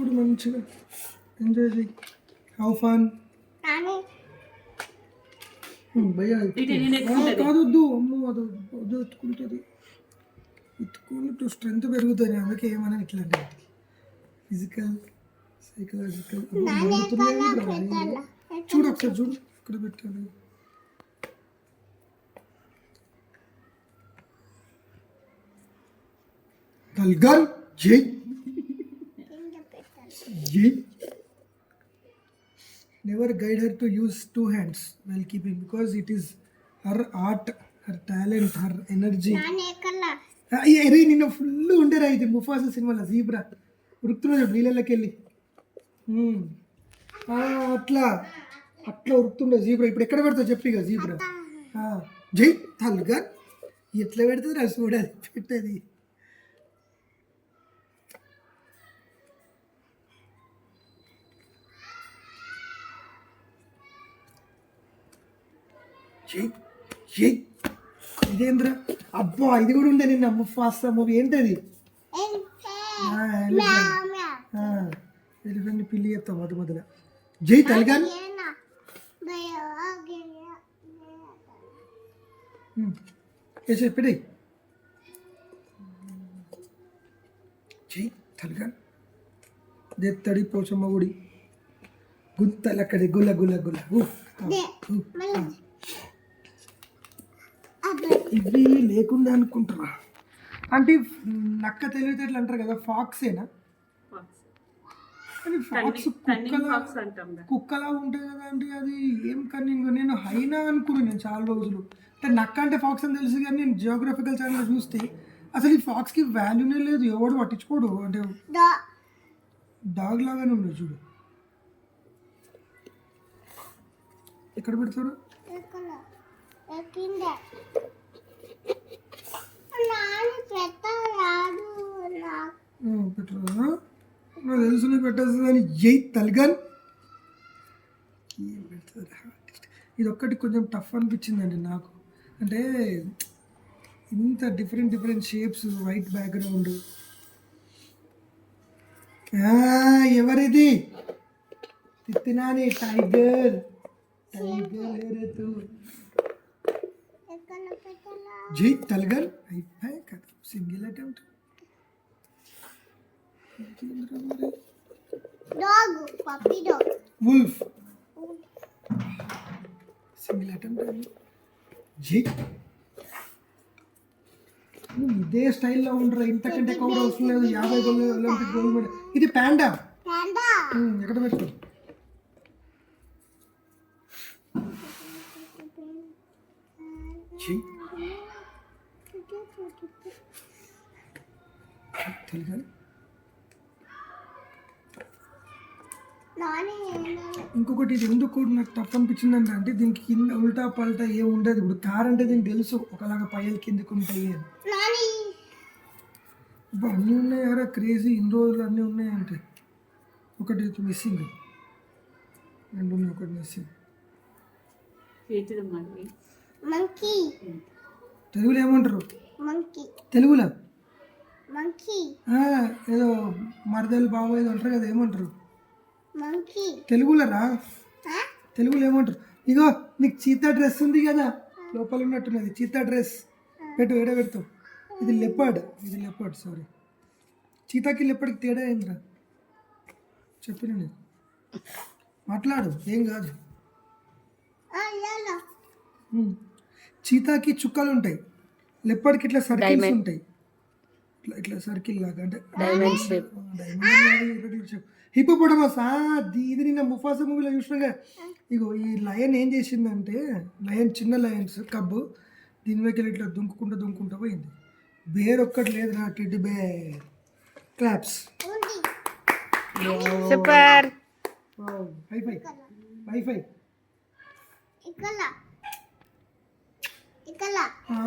ఇప్పుడు మంచిగా ఎంజాయ్ చేయి. హౌ ఫన్ నాని భయ్యా ఇటు నేను ఆ, ఎక్కుంటది. కాదు వద్దు అమ్మ అది వద్దు ఎత్తుకుంటుంది. ఎత్తుకుంటూ స్ట్రెంత్ పెరుగుతుంది. అందుకే ఏమన్నా ఇట్లాంటి ఫిజికల్ సైకలాజికల్ చూడు ఒకసారి చూడు. ఇక్కడ పెట్టాలి. గల్గల్ జై జై never guide her to use two hands well keeping because it is her art her talent her energy అరే నిన్న ఫుల్ ఉండేరా ఇది ముఫాసా సినిమాలో జీబ్రా ఉరుకుతున్నాడు నీళ్ళకి వెళ్ళి అట్లా అట్లా ఉరుకుతుండే జీబ్రా ఇప్పుడు ఎక్కడ పెడతావు చెప్పిగా జీబ్రా ఆ, జై తల్గా ఎట్లా పెడుతుంది రా చూడాలి పెట్టేది జై జై ఇదేంద్ర? అబ్బా ఇది కూడా ఉండే నిన్న? ముఫాసా మూవీ ఏంటది? ఎలిఫెంట్. పిల్లి చెప్తాం మొదటి మొదల. జై తల్గాన్ వేసే పెడి జై తల్గాన్ దెత్తడి పోచమ్మ గుడి. గుంతలక్కడి గుల గుల గుల ఉఫ్, ఉఫ్. ఇవి లేకుండా అనుకుంటారా అంటే నక్క తెలివితేటలు అంటారు కదా ఫాక్సేనా కానీ ఫాక్స్ కుక్కలా బాక్స్ అంటాం కదా. కుక్కలా ఉంటుంది కదా అంటే అది ఏం కన్నింగ్ నేను హైనా అనుకున్నాను నేను చాలా రోజులు. అంటే నక్క అంటే ఫాక్స్ అని తెలుసు కానీ నేను జియోగ్రఫికల్ ఛానల్ చూస్తే అసలు ఈ ఫాక్స్కి వాల్యూనే లేదు. ఎవడు పట్టించుకోడు. అంటే డాగ్ లాగానే ఉండదు చూడు. ఎక్కడ పెడతారు నాని పెట్టరాదు నాకు పెట్టరు? నాకు తెలుసు నీకు పెట్టేస్తుంది అని. జై తల్గన్. ఏం ఇది ఒక్కటి కొంచెం టఫ్ అనిపించిందండి నాకు. అంటే ఇంత different different shapes white background ఎవరిది? తిత్తినాని టైగర్. టైగర్ జై తల్గన్. అయిపోయి కదా. Single attempt. Puppy dog wolf single attempt జై నువ్వు ఇదే స్టైల్లో ఉండరా? ఇంతకంటే కూడా అవసరం లేదు యాభై గోల్ ఒలింపిక్ గోల్డ్ మెడల్ ఇది ప్యాండా పాండా ఎక్కడ పెట్టు? జై తల్గన్ నాని ఇంకొకటి ఇది ఎందుకు నాకు టఫ్ అనిపించింది అంటే దీనికి కింద ఉల్టా పల్టా ఏం ఉండదు. ఇప్పుడు కార్ అంటే దీనికి తెలుసు ఒకలాగా పైలు కిందకి ఉంటాయి ఇప్పుడు అన్నీ ఉన్నాయారా క్రేజీ ఇన్ని రోజులు అన్నీ ఉన్నాయంటే. ఒకటి మిస్సింగ్ రెండు ఉన్నాయి ఒకటి మిస్సింగ్ ఏంటిది మరి మంకీ తెలుగులో ఏమంటారు? మంకీ తెలుగులో? మంకీ ఆ, ఏదో మరదలు బావ ఏదో అంటారు కదా ఏమంటారు? మంకీ తెలుగులో రా. తెలుగులో ఏమంటారు? ఇగో నీకు చీతా డ్రెస్ ఉంది కదా? లోపల ఉన్నట్టున్నది చీతా డ్రెస్. పెట్టు ఏడ పెడతావు? ఇది లెపర్డ్ ఇది లెపర్డ్ సారీ చీతాకి లెపర్డ్కి తేడా ఏంద్రా? చెప్పిన నేను. మాట్లాడు ఏం కాదు. చీతాకి చుక్కలు ఉంటాయి. లెపర్డ్కి ఇట్లా సర్కిల్స్ ఉంటాయి. ఇట్లా ఇట్లా సర్కిల్ లాగా అంటే డైమండ్ షేప్ హిపోపొటమస్ ఇది నిన్న ముఫాసా మూవీలో చూసినాగా. ఇగో ఈ లయన్ ఏం చేసిందంటే లయన్ చిన్న లయన్స్ కబ్బు దీని మీద ఇట్లా దుంకుకుంటూ దుంకుకుంటూ పోయింది. బేర్ ఒక్కటి లేదు నా teddy bear claps super wifi wifi ఇక్కడ. ఇక్కడ.